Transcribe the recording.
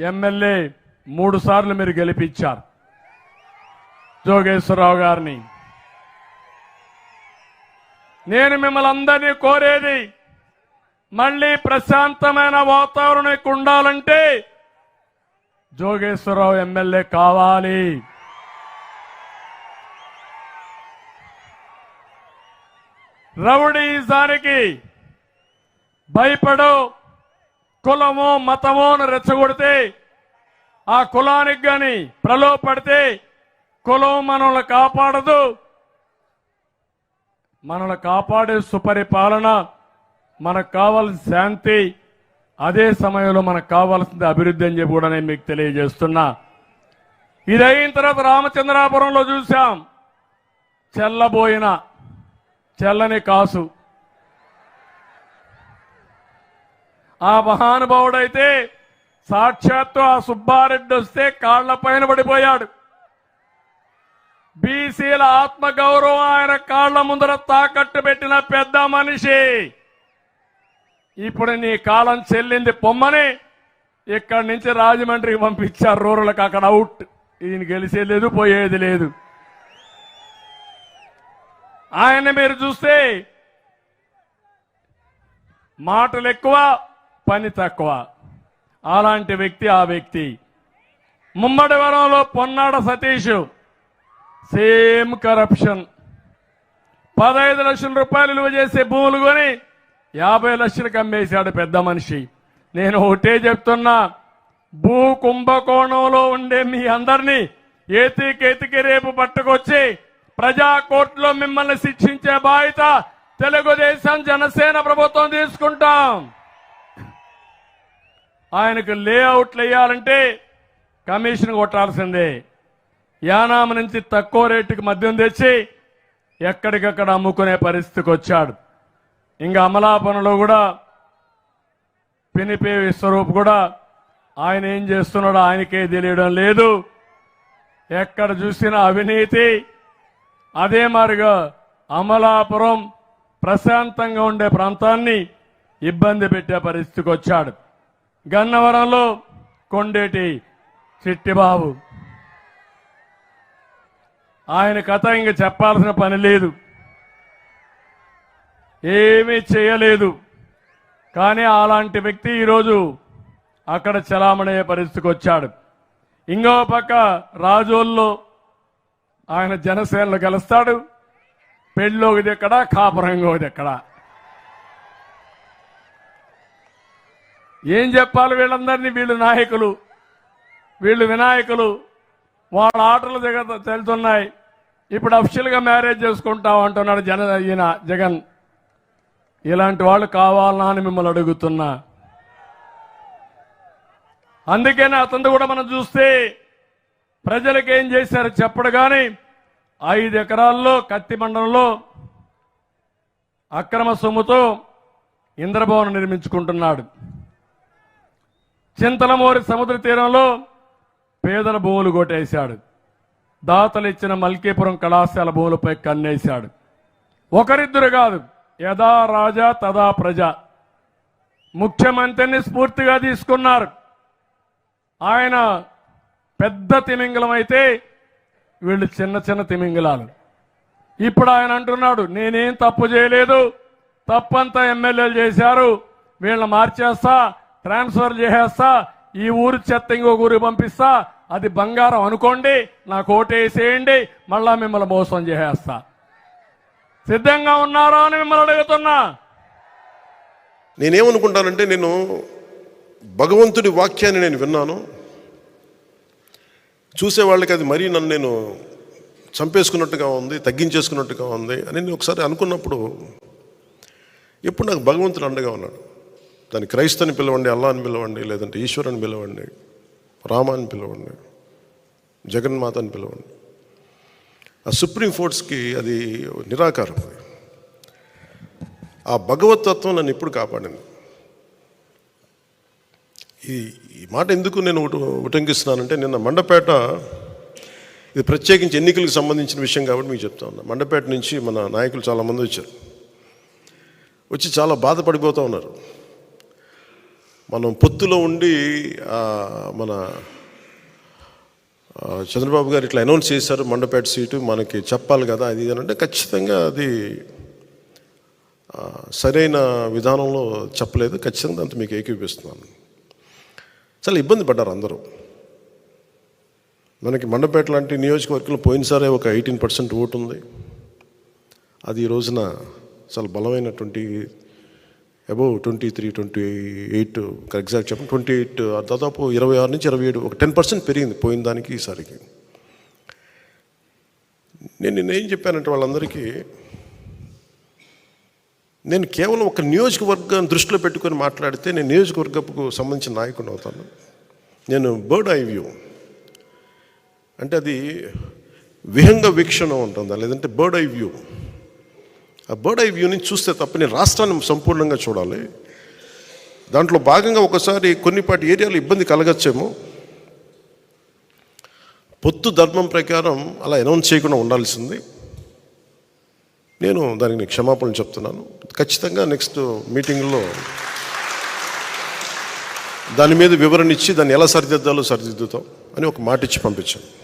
MLA మూడు సార్లు మీరు గెలిపించారు. జోగేశ్వరరావు గారిని. నేను మిమ్మల్ని అందరినీ కోరేది మళ్ళీ ప్రశాంతమైన వాతావరణం ఉండాలంటే జోగేశ్వరరావు ఎమ్మెల్యే కావాలి. రౌడీజానికి భయపడు కులమో మతమో అని రెచ్చగొడితే ఆ కులానికి కానీ ప్రలోభపడితే కులం మనల్ని కాపాడదు. మనల్ని కాపాడే సుపరిపాలన మనకు కావాల్సిన శాంతి అదే సమయంలో మనకు కావాల్సింది అభివృద్ధి అని చెప్పి కూడా నేను మీకు తెలియజేస్తున్నా. ఇది అయిన తర్వాత రామచంద్రాపురంలో చూశాం. చెల్లబోయిన చెల్లని కాసు. ఆ మహానుభావుడైతే సాక్షాత్తు ఆ సుబ్బారెడ్డి వస్తే కాళ్ళ పైన పడిపోయాడు. బీసీల ఆత్మగౌరవం ఆయన కాళ్ళ ముందర తాకట్టు పెట్టిన పెద్ద మనిషి. ఇప్పుడు నీ కాలం చెల్లింది పొమ్మని ఇక్కడి నుంచి రాజమండ్రికి పంపించారు రూరల్కి. అక్కడ అవుట్. ఈయన గెలిచేది లేదు పోయేది లేదు. ఆయన మీరు చూస్తే మాటలు ఎక్కువ. పని తక్కువ. అలాంటి వ్యక్తి ఆ వ్యక్తి. ముమ్మడి వరంలో పొన్నాడ సతీష్. Same corruption. పదహైదు లక్షల రూపాయలు విలువ చేసే భూములు కొని యాభై లక్షలకు అమ్మేశాడు పెద్ద మనిషి. నేను ఒకటే చెప్తున్నా భూ కుంభకోణంలో ఉండే మీ అందరినీ ఏతికేతికి రేపు పట్టుకొచ్చి ప్రజా కోర్టులో మిమ్మల్ని శిక్షించే బాధ్యత తెలుగుదేశం జనసేన ప్రభుత్వం తీసుకుంటాం. ఆయనకు లేఅవుట్లు వేయాలంటే కమిషన్ కొట్టాల్సిందే. యానామ నుంచి తక్కువ రేటుకి మద్యం తెచ్చి ఎక్కడికక్కడ అమ్ముకునే పరిస్థితికి వచ్చాడు. ఇంకా అమలాపనలో కూడా పినిపే విశ్వరూప్ కూడా ఆయన ఏం చేస్తున్నాడో ఆయనకే తెలియడం లేదు. ఎక్కడ చూసినా అవినీతి. అదే మారిగా అమలాపురం ప్రశాంతంగా ఉండే ప్రాంతాన్ని ఇబ్బంది పెట్టే పరిస్థితికి వచ్చాడు. గన్నవరంలో కొండేటి చిట్టిబాబు ఆయన కథ ఇంక చెప్పాల్సిన పని లేదు. ఏమీ చేయలేదు. కానీ అలాంటి వ్యక్తి ఈరోజు అక్కడ చలామణయ్యే పరిస్థితికి వచ్చాడు. ఇంకో పక్క రాజోల్లో ఆయన జనసేనలో గెలుస్తాడు. పెళ్ళోది ఎక్కడ కాపురంగోది ఎక్కడా. ఏం చెప్పాలి వీళ్ళందరినీ? వీళ్ళు నాయకులు. వీళ్ళు వినాయకులు. వాళ్ళ ఆటలు జగ తెలుతున్నాయి. ఇప్పుడు అఫిషియల్గా మ్యారేజ్ చేసుకుంటాం అంటున్నాడు జన ఈయన జగన్. ఇలాంటి వాళ్ళు కావాలనా అని మిమ్మల్ని అడుగుతున్నా. అందుకనే అతను కూడా మనం చూస్తే ప్రజలకు ఏం చేశారు చెప్పడు కానీ ఐదు ఎకరాల్లో కత్తి మండలంలో అక్రమ సొమ్ముతో ఇంద్రభవనం నిర్మించుకుంటున్నాడు. చింతలమూరి సముద్ర తీరంలో పేదల భూములు కొట్టేశాడు. దాతలు ఇచ్చిన మల్కీపురం కళాశాల భూములపై కన్నేశాడు. ఒకరిద్దరు కాదు యథా రాజా తదా ప్రజ. ముఖ్యమంత్రిని స్ఫూర్తిగా తీసుకున్నారు. ఆయన పెద్ద తిమింగలం అయితే వీళ్ళు చిన్న చిన్న తిమింగలాలు. ఇప్పుడు ఆయన అంటున్నాడు నేనేం తప్పు చేయలేదు తప్పంతా ఎమ్మెల్యేలు చేశారు వీళ్ళని మార్చేస్తా ట్రాన్స్ఫర్ చేసేస్తా ఈ ఊరు చెత్త ఇంకో ఊరికి పంపిస్తా. అది బంగారం అనుకోండి నాకు ఓటేసేయండి మళ్ళా మిమ్మల్ని మోసం చేసేస్తా. సిద్ధంగా ఉన్నారా అని మిమ్మల్ని అడుగుతున్నా. నేనేమనుకుంటానంటే నేను భగవంతుడి వాక్యాన్ని నేను విన్నాను. చూసేవాళ్ళకి అది మరీ నన్ను నేను చంపేసుకున్నట్టుగా ఉంది తగ్గించేసుకున్నట్టుగా ఉంది అని నేను ఒకసారి అనుకున్నప్పుడు ఎప్పుడు నాకు భగవంతుడు అండగా ఉన్నాడు. దాన్ని క్రైస్తని పిలవండి అల్లా అని పిలవండి లేదంటే ఈశ్వరుని పిలవండి రామాని పిలవండి జగన్మాత అని పిలవండి. ఆ సుప్రీం ఫోర్ట్స్కి అది నిరాకారం ఆ భగవతత్వం నన్ను ఎప్పుడు కాపాడింది. ఈ ఈ మాట ఎందుకు నేను ఉట- ఉటంకిస్తున్నానంటే నిన్న మండపేట ఇది ప్రత్యేకించి ఎన్నికలకు సంబంధించిన విషయం కాబట్టి మీకు చెప్తా ఉన్నా. మండపేట నుంచి మన నాయకులు చాలామంది వచ్చారు. వచ్చి చాలా బాధపడిపోతూ ఉన్నారు. మనం పొత్తులో ఉండి మన చంద్రబాబు గారు ఇట్లా అనౌన్స్ చేశారు మండపేట సీటు మనకి చెప్పాలి కదా అది అంటే ఖచ్చితంగా అది సరైన విధానంలో చెప్పలేదు. ఖచ్చితంగా అంత మీకు ఏకీపిస్తున్నాను చాలా ఇబ్బంది పడ్డారు అందరూ. మనకి మండపేట లాంటి నియోజకవర్గంలో పోయినసారే ఒక ఎయిటీన్ పర్సెంట్ ఓటు ఉంది. అది ఈ రోజున చాలా బలమైనటువంటి above twenty three twenty eight exact చెప్పండి ట్వంటీ ఎయిట్ దాదాపు ఇరవై ఆరు నుంచి ఇరవై ఏడు ఒక టెన్ పర్సెంట్ పెరిగింది పోయిన దానికి ఈసారికి నేను నిన్న ఏం చెప్పానంటే వాళ్ళందరికీ నేను కేవలం ఒక నియోజకవర్గాన్ని దృష్టిలో పెట్టుకొని మాట్లాడితే నేను నియోజకవర్గపు సంబంధించిన నాయకుడు అవుతాను. నేను బర్డ్ ఐ వ్యూ. అంటే అది విహంగ వీక్షణ ఉంటుందా లేదంటే బర్డ్ ఐ వ్యూ. ఆ బర్డ్ ఐ వ్యూని చూస్తే తప్ప నేను రాష్ట్రాన్ని సంపూర్ణంగా చూడాలి. దాంట్లో భాగంగా ఒకసారి కొన్నిపాటి ఏరియాలో ఇబ్బంది కలగచ్చేమో. పొత్తు ధర్మం ప్రకారం అలా అనౌన్స్ చేయకుండా ఉండాల్సింది. నేను దానికి క్షమాపణలు చెప్తున్నాను. ఖచ్చితంగా నెక్స్ట్ మీటింగ్లో దాని మీద వివరణ ఇచ్చి దాన్ని ఎలా సరిదిద్దాలో సరిదిద్దుతాం అని ఒక మాట ఇచ్చి పంపించాను.